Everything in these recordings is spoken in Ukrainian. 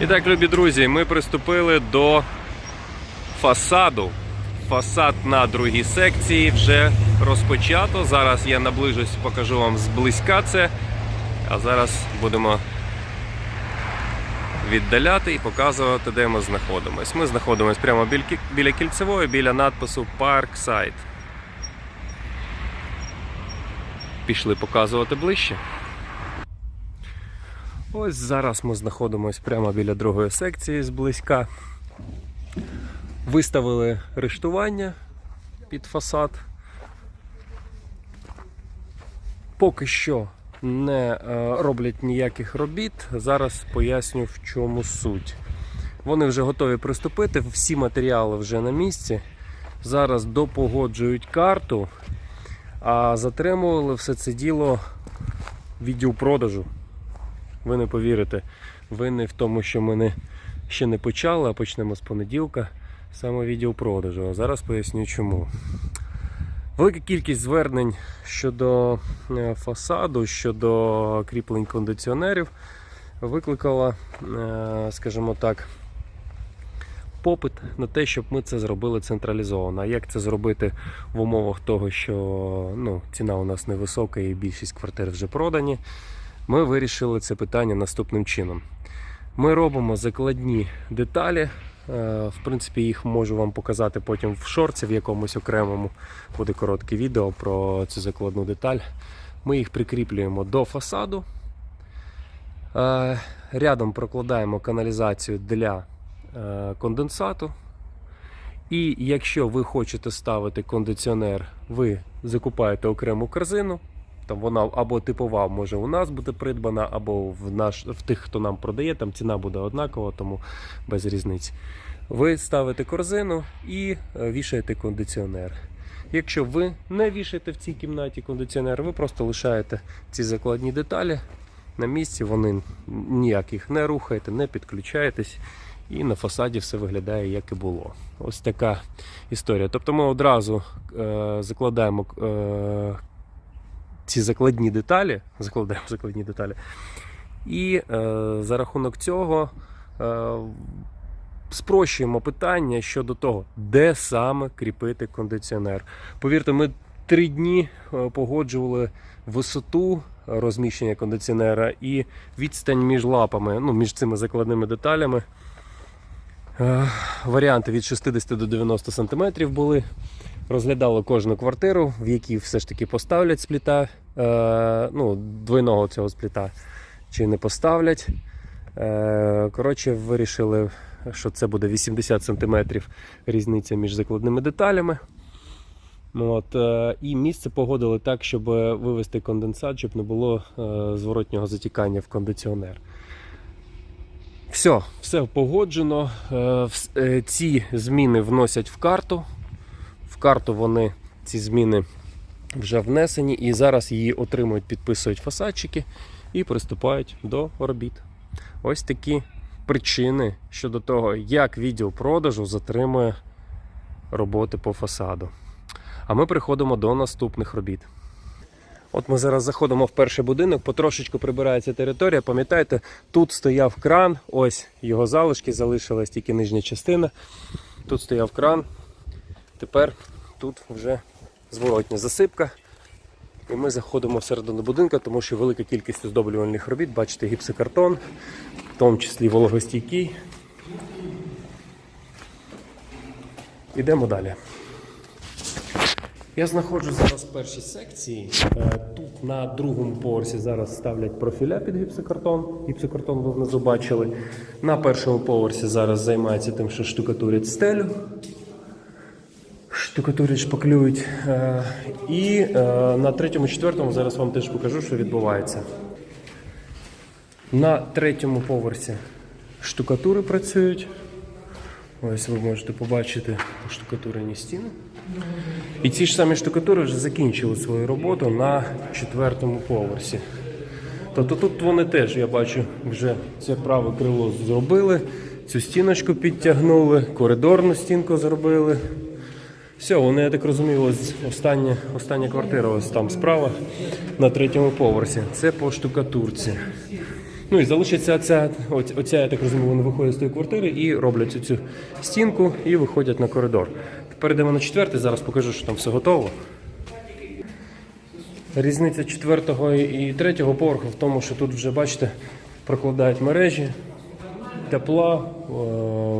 І так, любі друзі, ми приступили до фасаду. Фасад на другій секції вже розпочато. Зараз я наближусь, покажу вам зблизька це. А зараз будемо віддаляти і показувати, де ми знаходимось. Ми знаходимося прямо біля кільцевої, біля надпису Parkside. Пішли показувати ближче. Ось зараз ми знаходимося прямо біля другої секції зблизька. Виставили рештування під фасад. Поки що не е, роблять ніяких робіт. Зараз поясню в чому суть. Вони вже готові приступити, всі матеріали вже на місці. Зараз допогоджують карту, а затримували все це діло відділ продажу. Ви не повірите, винний в тому, що ми не, ще не почали, а почнемо з понеділка саме відділ продажу. А зараз поясню чому. Велика кількість звернень щодо е, фасаду, щодо кріплень кондиціонерів викликала, е, скажімо так, попит на те, щоб ми це зробили централізовано. А як це зробити в умовах того, що ну, ціна у нас невисока і більшість квартир вже продані? Ми вирішили це питання наступним чином. Ми робимо закладні деталі. е, В принципі, їх можу вам показати потім в шорці в якомусь окремому. Буде коротке відео про цю закладну деталь. Ми їх прикріплюємо до фасаду. Е, Рядом прокладаємо каналізацію для е, конденсату. І якщо ви хочете ставити кондиціонер, ви закупаєте окрему корзину. Там вона або типова може у нас бути придбана, або в наш в тих, хто нам продає, там ціна буде однакова, тому без різниці. Ви ставите корзину і е, вішаєте кондиціонер. Якщо ви не вішаєте в цій кімнаті кондиціонер, ви просто лишаєте ці закладні деталі на місці, вони ніяк їх не рухаєте, не підключаєтесь, і на фасаді все виглядає як і було. Ось така історія. Тобто ми одразу е, закладаємо е, ці закладні деталі, закладаємо закладні деталі, і е, за рахунок цього е, спрощуємо питання щодо того, де саме кріпити кондиціонер. Повірте, ми три дні е, погоджували висоту розміщення кондиціонера і відстань між лапами, ну, між цими закладними деталями. Е, Варіанти від 60 до 90 см були. Розглядали кожну квартиру, в якій все ж таки поставлять спліта, е, ну, двойного цього спліта, чи не поставлять. Е, коротше, вирішили, що це буде 80 см різниця між закладними деталями. От, і місце погодили так, щоб вивести конденсат, щоб не було зворотнього затікання в кондиціонер. Все, все погоджено. Е, е, ці зміни вносять в карту. В карту вони ці зміни вже внесені, і зараз її отримують, підписують фасадчики і приступають до робіт. Ось такі причини щодо того, як відділ продажу затримує роботи по фасаду. А ми приходимо до наступних робіт. От ми зараз заходимо в перший будинок, потрошечку прибирається територія. Пам'ятаєте, тут стояв кран, ось його залишки, залишилась тільки нижня частина. Тут стояв кран. Тепер тут вже зворотня засипка. І ми заходимо всередину будинку, тому що велика кількість оздоблювальних робіт, бачите, гіпсокартон, в тому числі вологостійкий. Ідемо далі. Я знаходжусь зараз в першій секції. Е, Тут на другому поверсі зараз ставлять профіля під гіпсокартон. Гіпсокартон ви внизу бачили. На першому поверсі зараз займаються тим, що штукатурять стелю. Штукатурять, шпаклюють. Е, І е, на третьому, четвертому зараз вам теж покажу, що відбувається. На третьому поверсі штукатури працюють. Ось ви можете побачити штукатурені стіни. І ці ж самі штукатури вже закінчили свою роботу на четвертому поверсі. Тобто тут вони теж, я бачу, вже це праве крило зробили, цю стіночку підтягнули, коридорну стінку зробили. Все, вони, я так розумію, ось остання, остання квартира ось там справа на третьому поверсі. Це по штукатурці. Ну і залишиться ця, оця, я так розумію, вони виходять з тої квартири і роблять цю стінку і виходять на коридор. Тепер йдемо на четвертий, зараз покажу, що там все готово. Різниця четвертого і третього поверху в тому, що тут вже бачите, прокладають мережі тепла, е,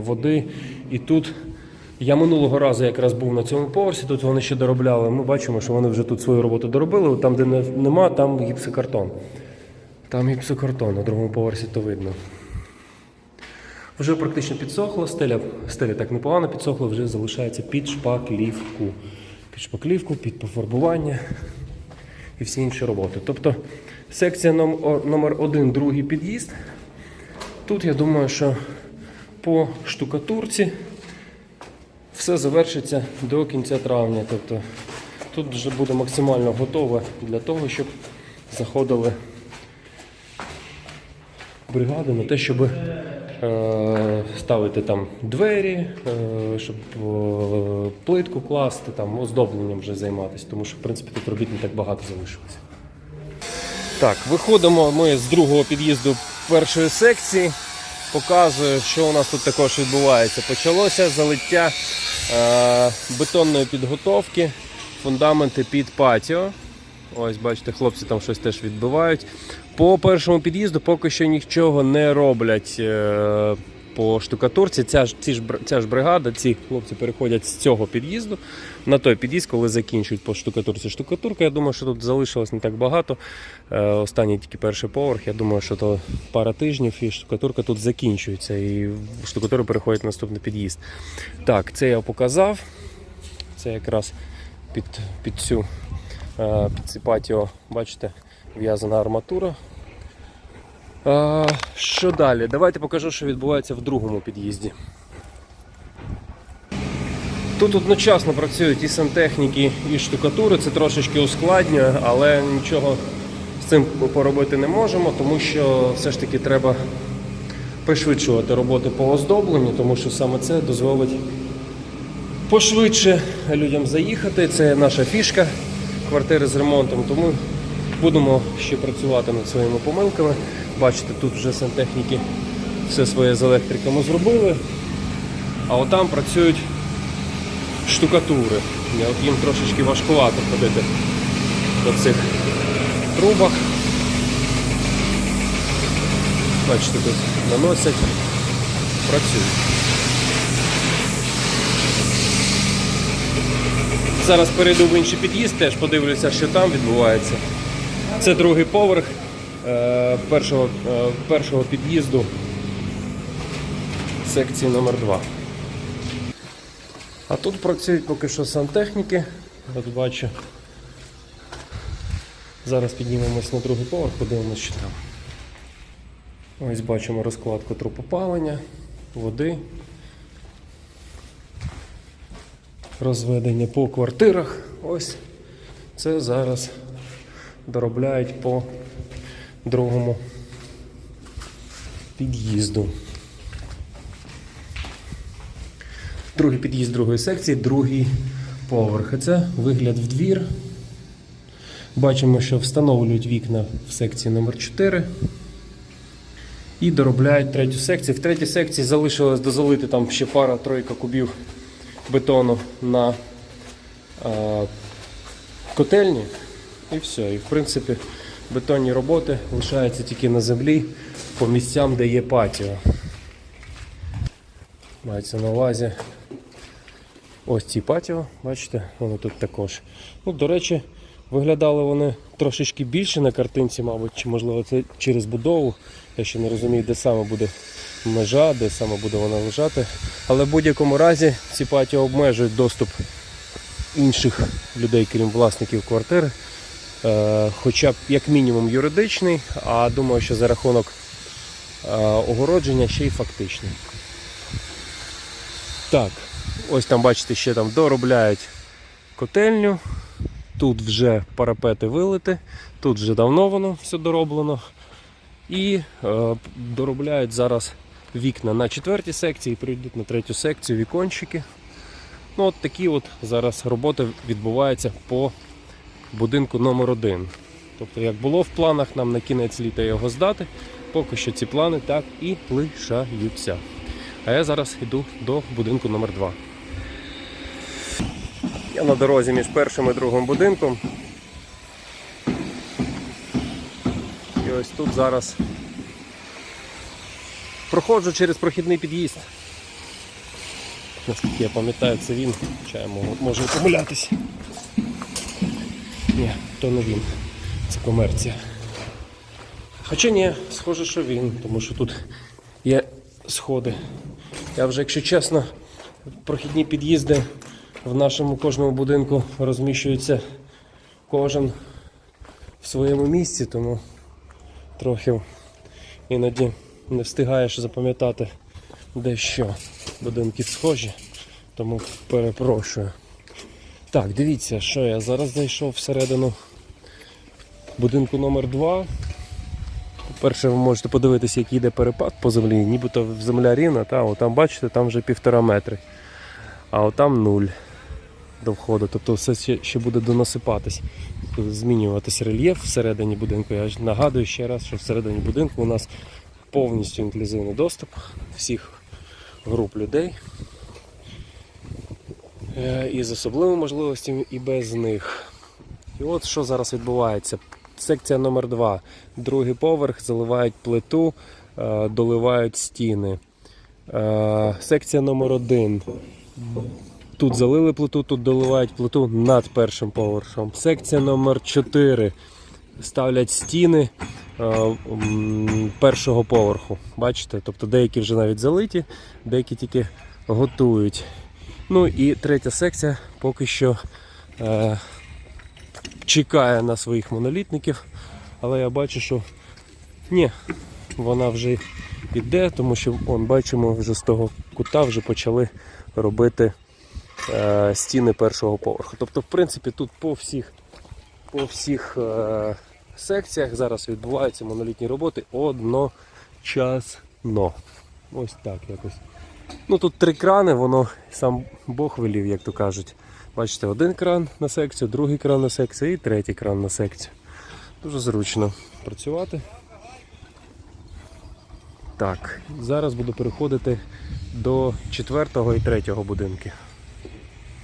води. І тут я минулого разу якраз був на цьому поверсі, тут вони ще доробляли. Ми бачимо, що вони вже тут свою роботу доробили. Там, де нема, там гіпсокартон. Там гіпсокартон, на другому поверсі то видно. Вже практично підсохло, стеля, стеля так непогано підсохла, вже залишається під шпаклівку. Під шпаклівку, під пофарбування і всі інші роботи. Тобто секція номер, номер один, другий під'їзд. Тут я думаю, що по штукатурці все завершиться до кінця травня. Тобто тут вже буде максимально готове для того, щоб заходили бригади на те, щоб ставити там двері, е, щоб е, плитку класти, там оздобленням вже займатися, тому що в принципі тут робіт не так багато залишилося. Так, виходимо ми з другого під'їзду першої секції. Показую, що у нас тут також відбувається. Почалося залиття е, бетонної підготовки, фундаменти під патіо. Ось, бачите, хлопці там щось теж відбивають. По першому під'їзду поки що нічого не роблять е, по штукатурці. Ця ж, ці ж, ця ж бригада, ці хлопці переходять з цього під'їзду на той під'їзд, коли закінчують по штукатурці. Штукатурка, я думаю, що тут залишилось не так багато. Е, останній тільки перший поверх. Я думаю, що то пара тижнів і штукатурка тут закінчується. І штукатура переходить на наступний під'їзд. Так, це я показав. Це якраз під, під цю під ці патіо, бачите, в'язана арматура. Е, Що далі? Давайте покажу, що відбувається в другому під'їзді. Тут одночасно працюють і сантехніки, і штукатури. Це трошечки ускладнює, але нічого з цим поробити не можемо, тому що все ж таки треба пришвидшувати роботи по оздобленню, тому що саме це дозволить пошвидше людям заїхати. Це наша фішка квартири з ремонтом. Тому будемо ще працювати над своїми помилками. Бачите, тут вже сантехніки все своє з електриками зробили. А отам працюють штукатури. От їм трошечки важкувато ходити по цих трубах. Бачите, тут наносять, працюють. Зараз перейду в інший під'їзд, теж подивлюся, що там відбувається. Це другий поверх е, першого, е, першого під'їзду секції номер 2 А тут працюють поки що сантехніки. От бачу. Зараз піднімемось на другий поверх, подивимося, що там. Ось бачимо розкладку трупопалення, води. Розведення по квартирах. Ось це зараз доробляють по другому під'їзду. Другий під'їзд другої секції, другий поверх. Це вигляд в двір. Бачимо, що встановлюють вікна в секції номер 4 і доробляють третю секцію. В третій секції залишилось дозалити там ще пара-тройка кубів бетону на е, котельні. І все. І в принципі бетонні роботи лишаються тільки на землі по місцям, де є патіо. Мається на увазі ось ці патіо, бачите, воно тут також. Ну, до речі, виглядали вони трошечки більше на картинці, мабуть, чи можливо це через будову. Я ще не розумію, де саме буде межа, де саме буде вона лежати. Але в будь-якому разі ці патіо обмежують доступ інших людей, крім власників квартири. Е, Хоча б як мінімум юридичний, а думаю, що за рахунок е, огородження ще й фактичний. Так, ось там бачите, ще там доробляють котельню. Тут вже парапети вилити, тут вже давно воно все дороблено. І е, доробляють зараз вікна на четвертій секції, прийдуть на третю секцію вікончики. Ну, от такі от зараз роботи відбуваються по будинку номер 1 Тобто, як було в планах нам на кінець літа його здати, Поки що ці плани так і лишаються. А я зараз йду до будинку номер 2 Я на дорозі між першим і другим будинком. І ось тут зараз проходжу через прохідний під'їзд. Наскільки я пам'ятаю, це він. Можу, можу помилятись. Ні, то не він. Це комерція. Хоча ні, схоже, що він, тому що тут є сходи. Я вже, якщо чесно, прохідні під'їзди в нашому кожному будинку розміщуються кожен в своєму місці, тому трохи іноді не встигаєш запам'ятати де що. Будинки схожі, тому перепрошую. Так, дивіться, що я зараз зайшов всередину будинку номер 2 По-перше, ви можете подивитися, який йде перепад по землі, нібито земля рівна, та, там бачите, там вже півтора метри. А отам нуль до входу. Тобто все ще, ще буде донасипатись, змінюватись рельєф всередині будинку. Я ж нагадую ще раз, що всередині будинку у нас повністю інклюзивний доступ всіх груп людей. Е, І з особливими можливостями, і без них. І от що зараз відбувається. Секція номер 2 Другий поверх заливають плиту, е, доливають стіни. Е, Секція номер 1 Тут залили плиту, тут доливають плиту над першим поверхом. Секція номер 4 ставлять стіни е, першого поверху. Бачите? Тобто деякі вже навіть залиті, деякі тільки готують. Ну і третя секція поки що е, чекає на своїх монолітників, але я бачу, що ні, вона вже йде, тому що он, бачимо, вже з того кута вже почали робити стіни першого поверху. Тобто, в принципі, тут по всіх, по всіх е, секціях зараз відбуваються монолітні роботи одночасно. Ось так якось. Ну тут три крани, воно сам Бог велів, як то кажуть. Бачите, один кран на секцію, другий кран на секцію і третій кран на секцію. Дуже зручно працювати. Так, зараз буду переходити до четвертого і третього будинків.